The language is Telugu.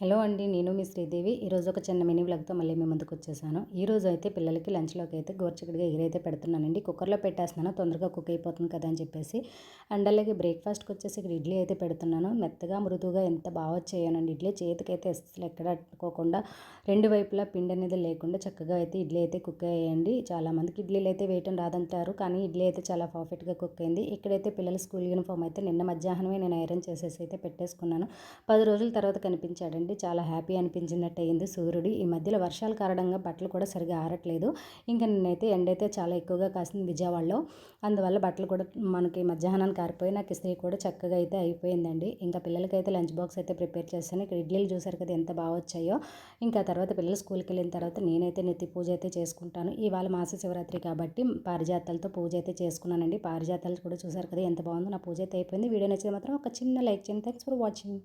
హలో అండి నేను మీ శ్రీదేవి. ఈరోజు ఒక చిన్న మినీ బ్లాగ్తో మళ్ళీ మీ ముందుకు వచ్చేసాను. ఈ రోజు అయితే పిల్లలకి లంచ్లోకి అయితే గోర్చికడిగా ఎగిరైతే పెడుతున్నానండి. కుక్కర్లో పెట్టేస్తున్నాను తొందరగా కుక్ అయిపోతుంది కదా అని చెప్పేసి. అండ్ అలాగే బ్రేక్ఫాస్ట్కి వచ్చేసి ఇక్కడ ఇడ్లీ అయితే పెడుతున్నాను. మెత్తగా మృదువుగా ఎంత బాగా వచ్చేయనండి ఇడ్లీ. చేతికైతే అసలు ఎక్కడ అట్టుకోకుండా రెండు వైపులా పిండి అనేది లేకుండా చక్కగా అయితే ఇడ్లీ అయితే కుక్ అయ్యండి చాలామందికి ఇడ్లీలు అయితే వేయటం రాదంటారు కానీ ఇడ్లీ అయితే చాలా పర్ఫెక్ట్గా కుక్ అయింది. ఇక్కడైతే పిల్లల స్కూల్ యూనిఫామ్ అయితే నిన్న మధ్యాహ్నమే నేను ఐరన్ చేసేసి అయితే పెట్టేసుకున్నాను. పది రోజుల తర్వాత కనిపించాడండి చూడండి చాలా హ్యాపీ అనిపించినట్టు అయింది సూర్యుడు. ఈ మధ్యలో వర్షాలు కారణంగా బట్టలు కూడా సరిగా ఆరట్లేదు. ఇంకా నేనైతే ఎండ అయితే చాలా ఎక్కువగా కాసింది విజయవాడలో. అందువల్ల బట్టలు కూడా మనకి మధ్యాహ్నానికి ఆరిపోయి నాకు ఇస్త్రీ కూడా చక్కగా అయితే అయిపోయిందండి. ఇంకా పిల్లలకైతే లంచ్ బాక్స్ అయితే ప్రిపేర్ చేశాను. ఇక్కడ ఇడ్లీలు చూసారు కదా ఎంత బాగా వచ్చాయో. ఇంకా తర్వాత పిల్లలు స్కూల్కి వెళ్ళిన తర్వాత నేనైతే నెత్తి పూజ అయితే చేసుకుంటాను. ఇవాళ మాస శివరాత్రి కాబట్టి పారిజాతాలతో పూజ అయితే చేసుకున్నానండి. పారిజాతాలు కూడా చూసారు కదా ఎంత బాగుందో. నా పూజ అయితే అయిపోయింది. వీడియో నచ్చితే మాత్రం ఒక చిన్న లైక్ చేయండి. Thanks for watching